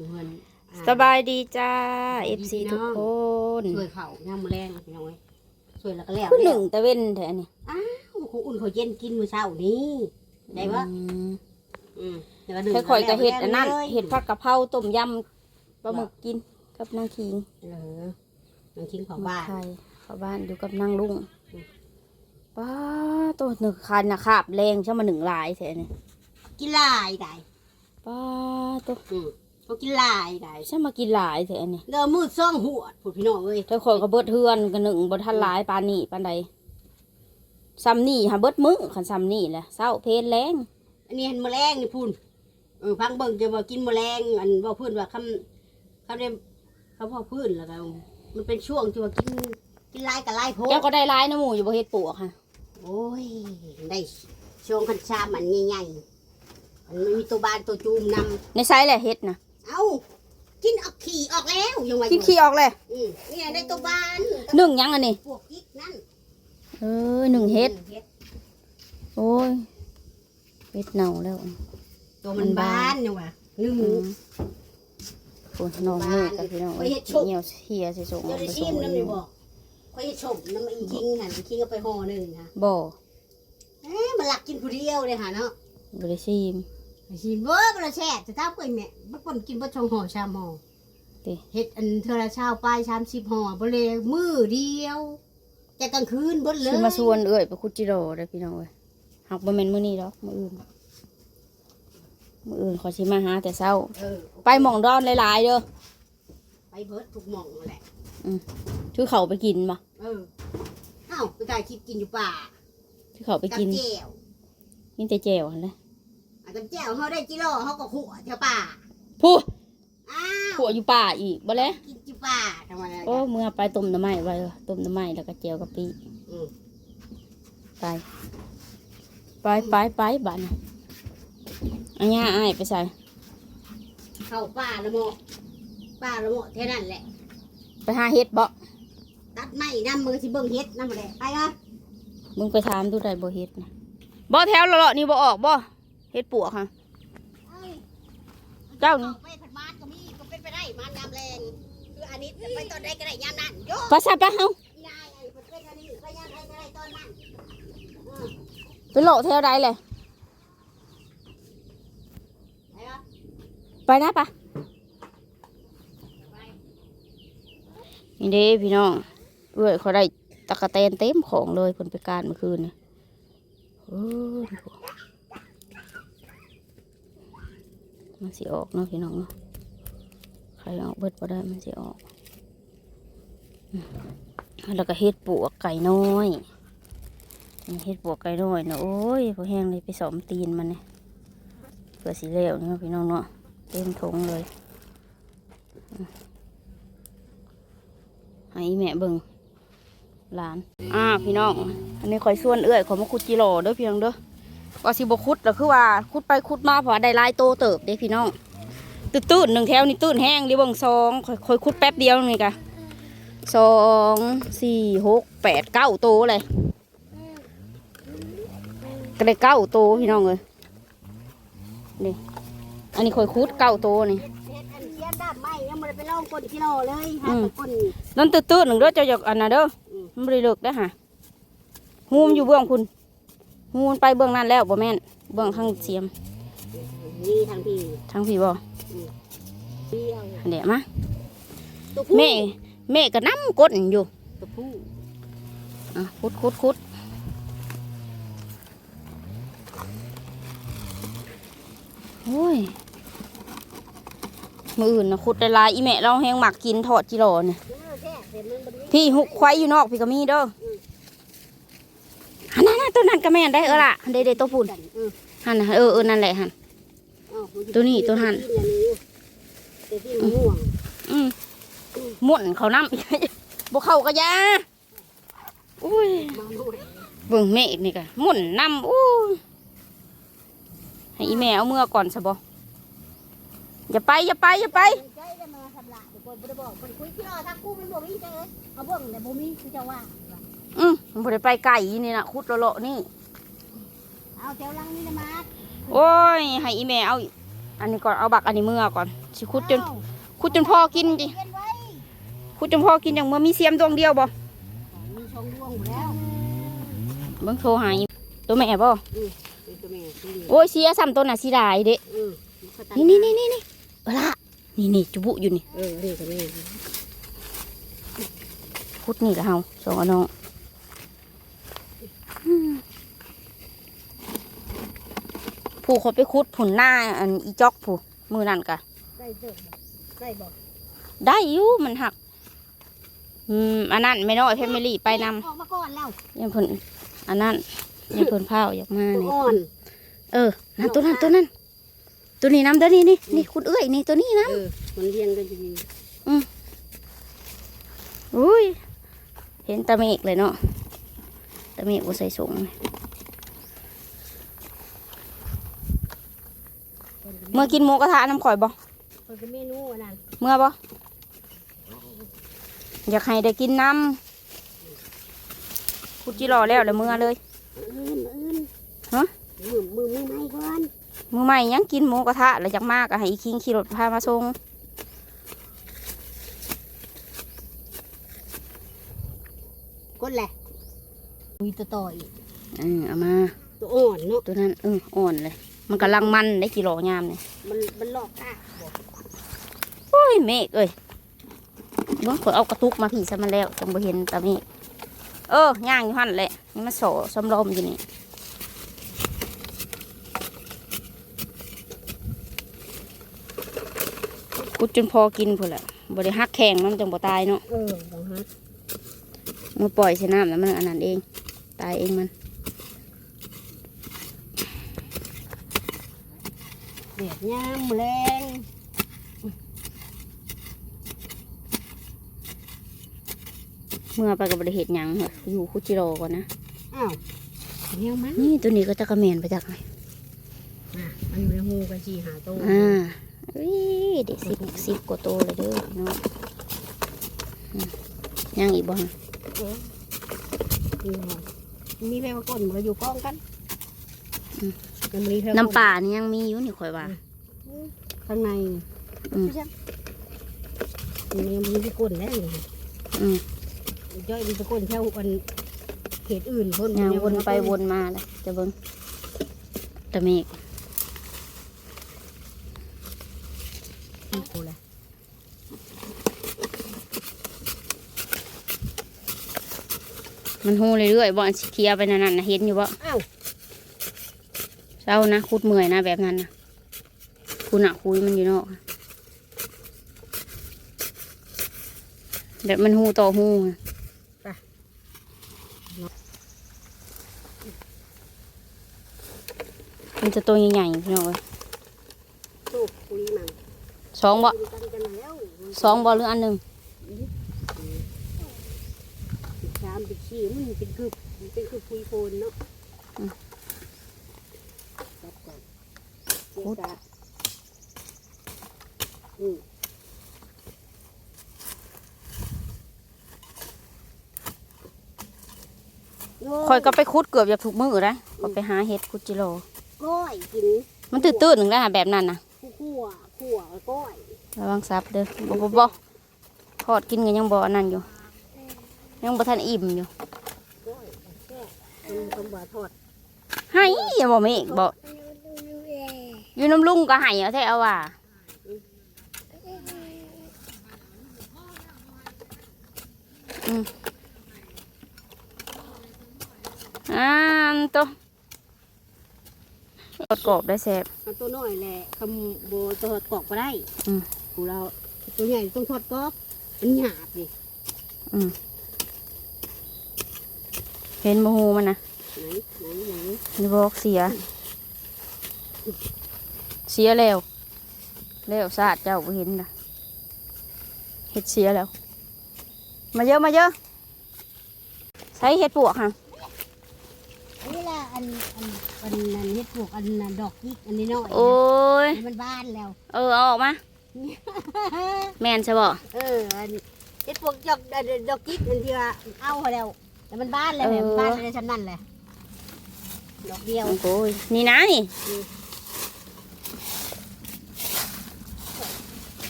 อยู่เงินอ่สบายดีจ้าสบายดี FC พี่น้ทุอกงคนช่วยเขาย่ามแรงพี่น้องเอ้ยช่วยแล้วก็แล้วคือหนึ่งตะเว้นแท้นี่อ้าวเขาอุ่นเขาเย็นกินมื้อเช้านี้ได้ปะอืมอืมแล้วก็นึ่งค่อยๆก็เฮ็ดอันนั้นแล้วลยเฮ็ดผัดกะเพราต้มยำปลาหมึกกินกับนางคิงเออน้องคิงของบ้าน ไทยเข้าบ้านอยู่กับนางลุงอืม ป้าตัวหนึ่งคันนะคาบแรงใช่มาหนึ่งหลายแท้นี่กินหลายได้ป้าตัวอืม เขากินหลายได้ใช่มากินหลายแท้นี่เด้อมืดซ่องหัวพูดพี่น้องเอ้ยถ้าคนก็เบิดเทือนกันหนึ่งบ่ทันหลายปานนี้ปานใดซ้ำนี่หาเบิดมึงคันซ้ำนี่แหละเศร้าเพลแรงอันนี้เห็นแมลงนี่พูนเออพังเบิ่งจะว่ากินแมลงอันว่าพื้นว่าคำเขาได้เขาพอพื้นแล้วก็มันเป็นช่วงที่ว่ากินกินหลายกับหลายโพดเจ้าก็ได้หลายนะหมูอยู่บ่เฮ็ดปวกค่ะ โอ้ยได้ช่วงคันชามอันใหญ่ๆอันไม่มีตัวบานตัวจูมนในไซส์แหละเฮ็ดนะำ เอ้ากินออกขี่ออกแล้วยังไงขี้ขี้ออกเลยอืมนี่ได้ตัวบานหนึ่งยังอันนี้พวกกิ๊กนั่นเออหนึ่งเฮ็ดเฮ็ดโอ้ยเฮ็ดเน่าแล้ว ตัวมันบานยังวะหนึ่งหมูโอ้ยนอนมือกับพี่น้องไปเฮ็ดชุบเหี่ยวเหี่ยวสิส่งเจ้าไปได้ส่ชิงมน้ำนี่บอกค่อยชมน้ำมันอีคิงหันอีคิงก็ไปห่อหนึ่งนะบ่เอ๊ะมันหลักกินผู้เดียวเลยค่ะเนาะบ่ได้ชิม ไปชิมเบ้อมันละแช่จะท้าเปิ่นแม่บ่คนกินบ่ชงห่อชามห่อติเฮ็ดอันเทอละเช้าไปชามสิบห่อบ่เลยมื้อเดียว แต่กลางคืนเบิดเลยสิมาชวนเอ้ยไปคุดจิโร่เด้อพี่น้องเอ้ยหักบ่แม่นมื้อนี้ดอกมื้ออื่นมื้ออื่นขอสิมาหาแต่เช้าเออไปหม่องดอนหลายๆเด้อไปเบิดทุกหม่องนั่นแหละชื่อเขาไปกินบ่เอออ้าวไปถ่ายคลิปกินอยู่ป่าชื่อเขาไปกับกินแจ่วกินแต่แจ่วหั่นแหละ อาจจะแจ่วเฮาได้กิโลเฮาก็ขั่วแถวป่าผู้อ้าวขัวอยู่ป่าอีกบ่แล้วกินอยู่ป่าทำไมโอ้เมื่อไปต้มน้ำไม้ไว้เออต้มน้ำไม้แล้วก็เจียวกะปิอืมไป ไปไปไปบ้านน่ะอันนี้อ้ายไปใส่เข้าป่าละโมป่าละโมแค่นั้นแหละ ไปหาเฮ็ดบ่ตัดไม้น้ำมือสิเบิ่งเฮ็ดน้ำแหละไปอะมึงไปถามดูได้บ่เฮ็ดนะบ่แถวเลาะๆนี่บ่ออกบ่ เฮ็ดปวกค่ะเอ้ยเจ้านี่ไปผัดมานก็มีก็เป็นไปได้มานยามแรงคืออันนี้ไปตอนใดก็ได้ยามนั้นโยไปซะไปเฮาอีนายไอ้เพิ่นเป็นอันนี้ไปยามใดก็ได้ตอนนั้นอืมไปเลาะแถวใดเลยไปอะไปนะปะนี่เด้พี่น้องเอ้ยเขาได้ตะกะแตนเต็มของเลยเพิ่นไปการเมื่อคืนนี่เออ มันสิออกเนาะพี่น้องเนาะใครออกเบิดบ่ได้มันสิออก แล้วก็เฮ็ดปวกไก่น้อยเฮ็ดปวกไก่น้อยเนาะโอ้ยพอแห้งเลยไปสอมตีนมันเนี่ยเพื่อสีเหลวเนาะพี่น้องเนาะเต็มทงเลยให้แม่เบิ่งหลานอ่าพี่น้อง อันนี้คอยส่วนเอื้อยขอมาขุดจิโร่เด้อพี่น้องเด้อ ว่าสิบขุดแล้วคือว่าขุดไปขุดมาเพราะว่าได้หลายโตเติบเด้พี่น้องตื้นตื้นๆหนึ่งแถวนี่ตื้นแห้งดิเบิ่งสองคอยคอยขุดแป๊บเดียวนี่กะสองสี่หกแปดเก้าโตเลยก็ได้เก้าโตพี่น้องเลยนี่อันนี้คอยขุดเก้าโตนี่เฮ็ดเฮ็ดอันเชียนด้ามไม้ยังบ่ได้ไปลองก้นกิโลเลยหาอืมแต่ก้นนั่นตื้นตื้นๆหนึ่งเด้อเจะอยากอันน่ะเด้ออืมมันบริเลิกได้อฮะหูมนอยู่เบื้องคุณ หูมันไปเบื้องนั้นแล้วบ่แม่นเบื้องข้างเสียมนี่ทางพี่ทางพี่บ่เดียวอันเดี๋ยวมาตัวผู้แม่แม่ก็น้ำก้นอยู่ตัวผู้อะคุดคุดคุดโอ้ยมืออื่นนะคุดได้หลายอีแม่เราแหงหมักกินทอดจิโร่เนี่ยเออแท้เห็นมันบ่ได้พี่หุกควายอยู่นอกพี่ก็มีเด้อหันนั่นๆ ตัวนั้นก็แม่นได้เออล่ะเด็ดๆตัวปุ่นหันเออเออนั่นแหละหันตัวนี้ตัวหันตัวที่มันม่วงอืมม่นเขาน้ำบกเขากะยาอุ้ยเบิ่งเมฆนี่กะม่นน้ำอุ้ให้อีแม่เอาเมื่อก่อนซะบ่อย่าไปอย่าไปอย่าไปใจได้มาทำละทุกคนบ่ได้บอกมันคุยที่รอทางกูมันบ่มีเจอเอาเบิ่งแต่บ่มีคือจะว่า อืมมันบ่ได้ไปไก่นี่นะคุดเลาะๆนี่ เอาแถวหลังนี่นะมาโอ้ย ให้อีแม่เอา อันนี้ก่อน เอาบักอันนี้เมื่อก่อน สิคุดจน คุดจนพ่อกินจิเย็นไว้คุดจนพ่อกินอย่างเมื่อมีเสียมดวงเดียวบ่มีช่องร่วงหมดแล้วเบิ่งโทรหาอีตัวแม่บ่ เป็นตัวแม่ตัวนี้โอ้ยเสียซ้ำตัวน่ะสิได้เด้ เออมันก็ตัดนี่นี่นี่นี่นี่เอาละนี่นี่จุบุอยู่นี่ เออนี่ตัวแม่คุดนี่ละเฮาสองเอาน้องอืม ผู้เขาไปคุดผุนหน้าอันอีจอกผู้มือนั่นกะได้เจอบ่ได้บ่ได้อยู่มันหัก อืมอันนั้นไม่น้อยเพมลี่ไปนออกมาก่อนแล้วำยังเพิ่นอันนั้นยังเพิ่นพาวอยากมาตัวเนี่ยอ่อนเออนั่นตัวนั้นตัวนั้น ตัวนี้น้ำเด้อนี่นี่นี่คุณเอ้ยนี่ตัวนี้นะเออมันเรียงกันจริงอุ้ย เห็นตะเมกเลยเนาะ ตะเมกบ่ใส่สูงเลยเมื่อกินหมูกระทะน้ำข่อยบ่ๆมันเป็นเมนูอันนั้นเมื่อบ่อยากให้ได้กินน้ำคุดจิรอแล้วเลยเมื่อเลยอื่นอื่นฮะมือมือมือไม่ก่อนมือใหม่ยังกินหมูกระทะแล้วอยากมากอะให้อีคิงขี่รถพามาส่งก้นแหละ มีตัวต่ออีกเออเอามาตัวอ่อนเนาะตัวนั้นเอออ่อนเลย มันกำลังมันได้กิโลยามเนี่ยมันมันลอกก้าบอกโอ้ยเมฆเอ้ยเบิ่งขอยเอากระตุกมาผีซะมันแล้วจังบ่เห็นตาเมฆเออย่างอยู่หั่นแหละนี่มันโสสำลมอยู่นี่กุดจนพอกินพุ่นแหละบ่ได้ฮักแข่งมันจังบ่ตายเนาะเออลองฮะมือปล่อยใส่น้ำแล้วมันอันนั้นเอง ตายเองมันเดียดยามแรงเมื่อไปกับบริเหตุหยังเหรออยู่คุจิโร่ก่อนนะอ้าวเลี้ยงมันนี่ตัวนี้ก็จะกระเมนไปจากไหนอะมันอยู่ในหูกันชีหาโตวอ่าอุ้ยเด็กสิบสิบกว่าโตเลยเด้อพี่น้องอืมยังอีกบ้างนี่หอย มีแพรมาก้นมันก็อยู่กองกันมันมีแพรน้ำป่านี่ยังมีอยู่นี่ข่อยว่าข้างในอืมใช่มันยังมีที่ก้นแล้วนี่อืมย่อยมีที่ก้นแถวอันเขตอื่นพ่นยังวนไปวนมาเลยจะเบิ้งตะเมกนี่กูละ มันหูเรื่อยๆบ่อันสิเคลียร์ไปนั่นน่ะเห็นอยู่บ่อ้าวเศร้านะคุดเมื่อยนะแบบนั้นนะคุณอะคุยมันอยู่นอกอะแบบมันหูต่อหูอะมันจะตัวใหญ่ๆพี่น้องเอ้ยตูบคุยมันสองบ่คุยกันกันแล้วสองบ่หรืออันหนึ่ง สามเป็น ขี้มันเป็นคือมันเป็นคือคุยโฟนเนาะจับก่อนเสียสะอืมคอยก็ไปคุดเกือบจะถูกมือนะก็ไปหาเห็ดคุดจิโร่ก้อยกิน มันตื้นๆหนึ่งได้หาแบบนั้นนะคั่วคั่วก้อย ระวังซับเด้อบ่บ่บ่ทอดกินกันยังบ่อันนั้นอยู่ ยังบ่ทันอิ่มอยู่ก้อยแซ่บมันต้องบาทอดให้อย่าบ่เมกบ่อยู่น้ำลุงก็ให้เอาแท้เอาว่าอืมอ่านตัวกดกรอบได้แซ่บเอาตัวน้อยแหละคำโบทอดกรอบก็ได้ อืมของเราตัวใหญ่ต้องทอดกรอบมันหยาบดิ เห็นบ่ฮูมันนะไหนไหนไหนนี่บอกเสีย เสียแล้ว แล้วสาดเจ้าบ่เห็นนะเห็ดเสียแล้ว มาเยอะมาเยอะใช้เห็ดปวกค่ะอันนี้ละอันอันอันอันเฮ็ดปลูกอันอันดอกยิกอันนี้น้อยนะโอ้ยอันนี้มันบานแล้ว เออเอาออกมาแมนใช่บ่เอออันเฮ็ดปลูกดอกดอกดอกยิกมันที่ว่าเอาเขาแล้ว แต่มันบานแล้วแหละมันบานในชั้นนั้นแหละดอกเดียว โอ้ยนี่นะนี่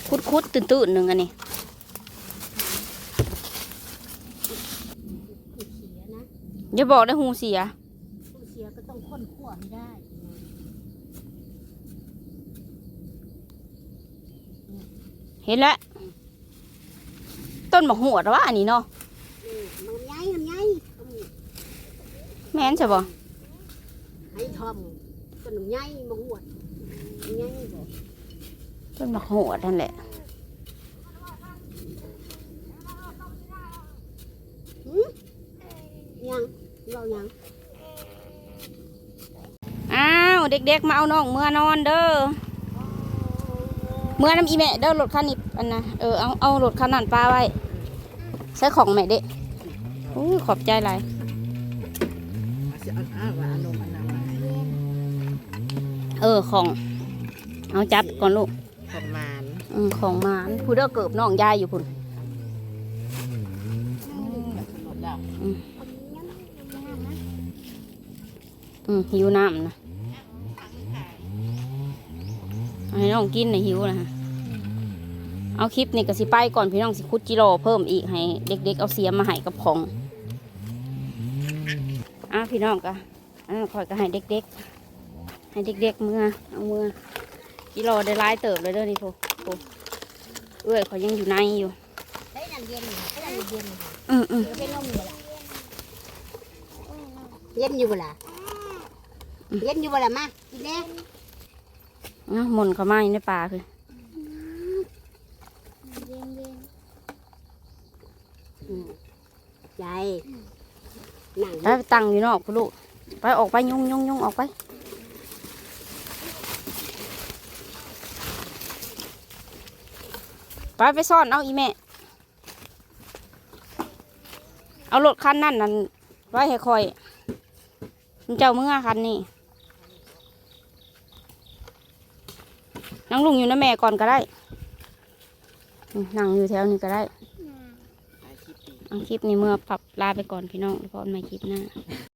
คุดคุดตื่นตื่นๆหนึ่งอันนี้เสียนะอย่าบอกได้หูเสียเสียก็ต้องค้นขั้วให้ได้เห็นแล้วต้นหมกหัวแต่ว่าอันนี้เนาะ อืมมันใหญ่มันใหญ่ต้อง แม่นใช่บ่ให้ทอมก็หนุ่มใหญ่มาหวดใหญ่บ่ต้นหมกหัวนั่นแหละยังเรายังอ้าวเด็กๆมาเอาน้องเมื่อนอนเด้อเมื่อน้ำอีแม่เด้อรถคันนี้อันนะเออเอาเอารถคันนั้นปาไว้ใช้ของแม่เด็กอู้ยขอบใจหลาย จะเอาอ้าวว่าอารมณ์อันนั้นว่าเออของ เอาจับก่อนลูกของมานอืมของหมานผู้เด้อเกิบน้องยายอยู่พุ่นหมดแล้วอืมหิวน้ำนะเอาให้น้องกินในะหิวนะฮะเอาคลิปนี่ก็สิไปก่อนพี่น้องสิคุดจิโร่เพิ่มอีกให้ เด็ก ๆ เอาเสียมมาให้กับของ อะพี่น้องก็อันนั้นคอยก็ให้เด็กๆ ให้เด็กๆเมื่อเอาเมื่อจิโร่ได้ร้ายเติบเลยเด้อนี่โถโถเอ้ยเขายังอยู่ในอยู่ได้น้ำเย็นนี่ได้น้ำเย็นนี่อืมอืมเดี๋ยวไปนมอยู่บ่ล่ะเย็นอยู่บ่ล่ะเย็นอยู่บ่ล่ะมากินแน่อะหมุนเข้ามาอยู่ในป่าคืออืมยายหนัง ไปไปตั้งอยู่นอกคุณลูก ไปออกไปยุ่งยุ่งยุ่งออกไป ไปไปซ่อนเอาอีแม่ เอารถคันนั่นนั่นไว้ให้คอยมันเจ้าเมื่อคันนี้นั่งลุงอยู่นะแม่ก่อนก็ได้ นั่งอยู่แถวนี้ก็ได้ อาชีพดีเอาคลิปนี้เมื่อปรับลาไปก่อนพี่น้องแล้วพบกันใหม่คลิปหน้า